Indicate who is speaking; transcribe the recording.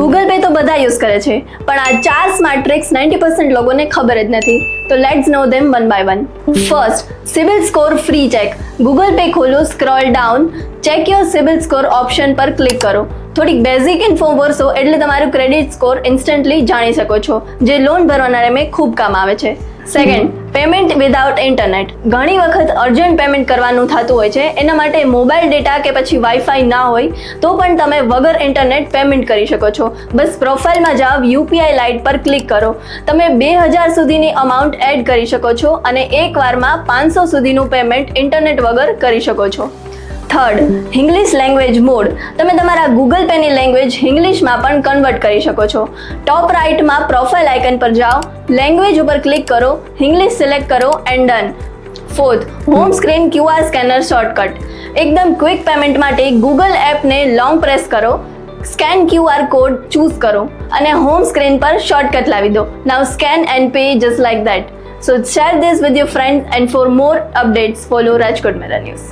Speaker 1: Google pay તો બધા use કરે છે, પણ આ ચાર સ્માર્ટ ટ્રિક્સ નાઇન્ટી પર્સન્ટ લોકોને ખબર જ નથી. તો let's know them one by one first CIBIL score free check Google Pay ખોલો scroll down check your CIBIL score option પર ક્લિક કરો. થોડીક બેઝિક ઇન્ફો ભરશો એટલે તમારું ક્રેડિટ સ્કોર ઇન્સ્ટન્ટલી જાણી શકો છો. જે લોન ભરવાના ટાઈમે ખૂબ કામ આવે છે. સેકન્ડ પેમેન્ટ વિધાઉટ ઇન્ટરનેટ ઘણી વખત અર્જન્ટ પેમેન્ટ કરવાનું થતું હોય છે એના માટે મોબાઈલ ડેટા કે પછી વાઈફાઈ ના હોય તો પણ તમે વગર ઇન્ટરનેટ પેમેન્ટ કરી શકો છો. બસ પ્રોફાઇલમાં જાઓ યુપીઆઈ લાઇટ પર ક્લિક કરો. તમે બે હજાર સુધીની અમાઉન્ટ એડ કરી શકો છો અને એકવારમાં પાંચસો સુધીનું પેમેન્ટ ઇન્ટરનેટ વગર કરી શકો છો. થર્ડ ઇંગ્લિશ લેંગ્વેજ મોડ તમે તમારા ગૂગલ પેની લેંગ્વેજ ઇંગ્લિશમાં પણ કન્વર્ટ કરી શકો છો. ટોપ રાઇટમાં પ્રોફાઇલ આઇકન પર જાઓ. લેંગ્વેજ ઉપર ક્લિક કરો. ઇંગ્લિશ સિલેક્ટ કરો and done fourth home screen QR scanner shortcut એકદમ ક્વિક પેમેન્ટ માટે ગૂગલ એપને લોંગ પ્રેસ કરો. સ્કેન ક્યુઆર કોડ ચૂઝ કરો અને હોમ સ્ક્રીન પર શોર્ટકટ લાવી દો. Now scan and pay just like that so share this with your friend and for more updates follow Rajkot Mera news